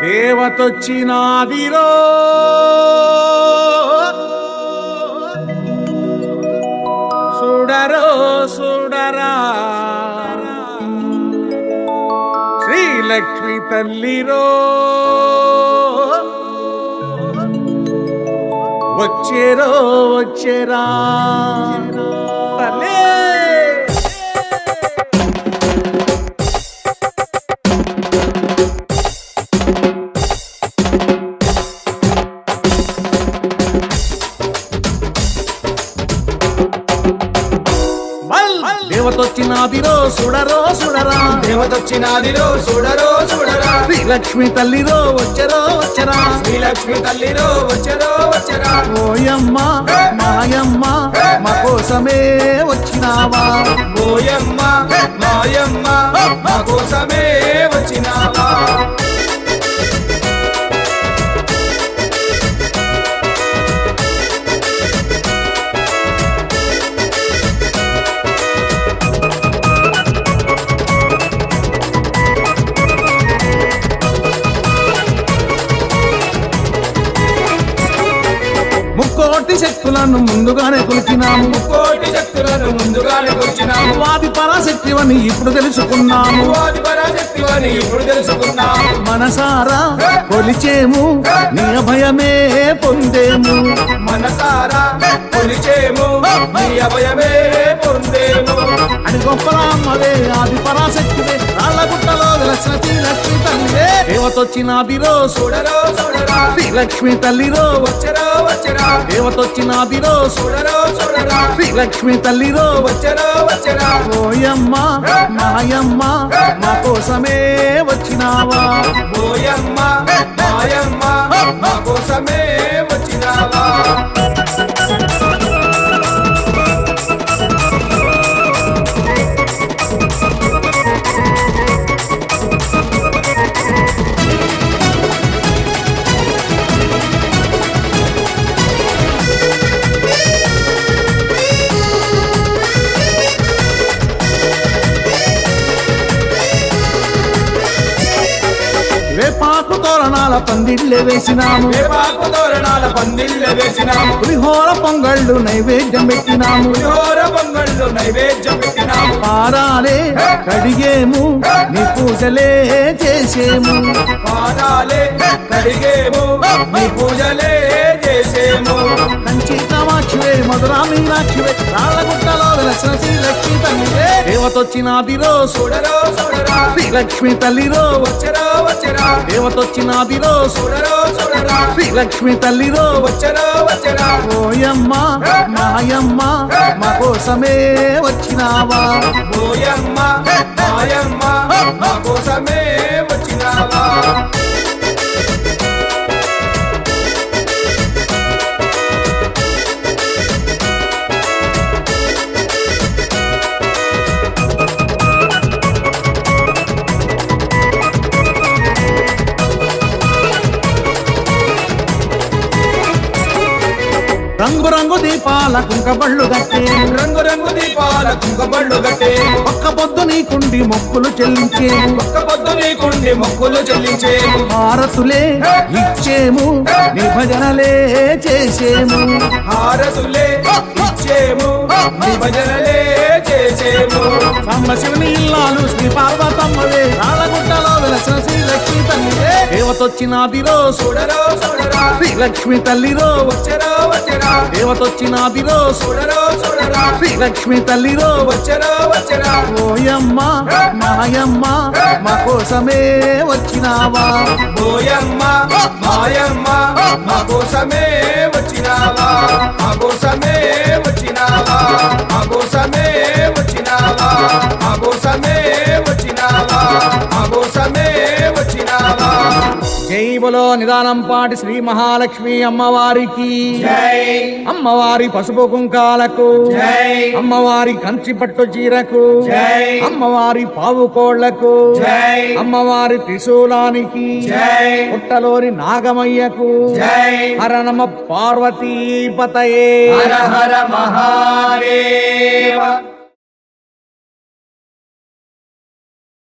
దేవతొచ్చినాదిరో. సుడరో సుడరా. శ్రీలక్ష్మి తల్లిరో. వచ్చేరో వచ్చేరా. తల్లే. వచ్చినాదిరో సుడరో సుడరా దేవతొచ్చినాదిరో చూడరో చూడరా. శ్రీలక్ష్మి తల్లిరో వచ్చరో వచ్చరా. శ్రీలక్ష్మి తల్లిరో వచ్చరో వచ్చరా. ఓయమ్మ మాయమ్మ మా కోసమే వచ్చినావా? ఓయమ్మ మాయమ్మ మా కోసమే శక్తులను ముందుగానే కొలిచినాము. కోటి శక్తులను ముందుగానే వచ్చినాము వాది పరాశక్తివని ఇప్పుడు తెలుసుకున్నాము. ఆది పరాశక్తివని ఇప్పుడు తెలుసుకున్నాము. మనసారా కొలిచేము నీ అభయమే పొందేము. మనసారా కొలిచేము నీ అభయమే పొందేము. అని గొప్పరామ్మవే ఆది పరాశక్తివే రాళ్ళగుట్టలో వెలసిన శ్రీలక్ష్మి దేవతొచ్చినాదిరో చూడరో చూడరా శ్రీలక్ష్మి తల్లిరో వచ్చరో వచ్చరా. దేవతొచ్చినాదిరో చూడరో చూడరా శ్రీలక్ష్మి తల్లిరో వచ్చరో వచ్చరా. ఓయమ్మ మాయమ్మ మా కోసమే వచ్చినావా? ఓయమ్మ మాయమ్మ మా కోసమే తోరణాల పందిళ్ళే వేసినాము. వేపాకు తోరణాల పందిళ్ళ వేసినాము. పులిహోర పొంగళ్ళు నైవేద్యం పెట్టినాము. పులిహోర పొంగళ్ళు నైవేద్యం పెట్టినాము. పారాలే కడిగేము నీ పూజలే చేసేము. పాదాలే కడిగేము నీ పూజలే చేసేము. కంచి కామాక్షివే మధురా మీనాక్షివే రాళ్ళగుట్టలో వెలసిన శ్రీలక్ష్మి తల్లివే. దేవతొచ్చినాదిరో చూడరో చూడరా శ్రీలక్ష్మి తల్లిరో వచ్చరో వచ్చరా. దేవతొచ్చినాదిరో చూడరో చూడరా శ్రీలక్ష్మి తల్లిరో వచ్చరో వచ్చరా. ఓయమ్మ మాయమ్మ మా కోసమే వచ్చినావా? ఓయమ్మ మాయమ్మ మా కోసమే వచ్చినావా? రంగు రంగు దీపాల కుంకబళ్ళు కట్టే. రంగు రంగు దీపాల కుంకబళ్ళు కట్టే. ఒక్క పొద్దు నీకుండి మొక్కులు చెల్లించేము ఒక్క పొద్దు నీకుండి మొక్కులు చెల్లించేము హారతులే ఇచ్చేము నీ భజనలే చేసేము. హారతులే ఇచ్చేము నీ భజనలే చేసేము. సాంబశివుని ఇల్లాలు శ్రీ పార్వతమ్మవే. రాళ్ళగుట్టలో వెలసిన శ్రీలక్ష్మి దేవతొచ్చినాదిరో చూడరో చూడరా. శ్రీలక్ష్మి తల్లిరో వచ్చరో వచ్చరా. దేవతొచ్చినాదిరో చూడరో చూడరా. శ్రీలక్ష్మి తల్లిరో వచ్చరో వచ్చరా. ఓయమ్మ మాయమ్మ మా కోసమే వచ్చినావా. ఓయమ్మ మాయమ్మ మా కోసమే వచ్చినావా. జై బలో నిదానం పాటి శ్రీ మహాలక్ష్మి అమ్మవారికి. అమ్మవారి పసుపు కుంకాలకు. అమ్మవారి కంచి పట్టు చీరకు అమ్మవారి పావు కోళ్ళకు. అమ్మవారి త్రిశూలానికి. పుట్టలోని నాగమయ్యకు. హర నమ పార్వతీపతయే. హర హర మహాదేవ.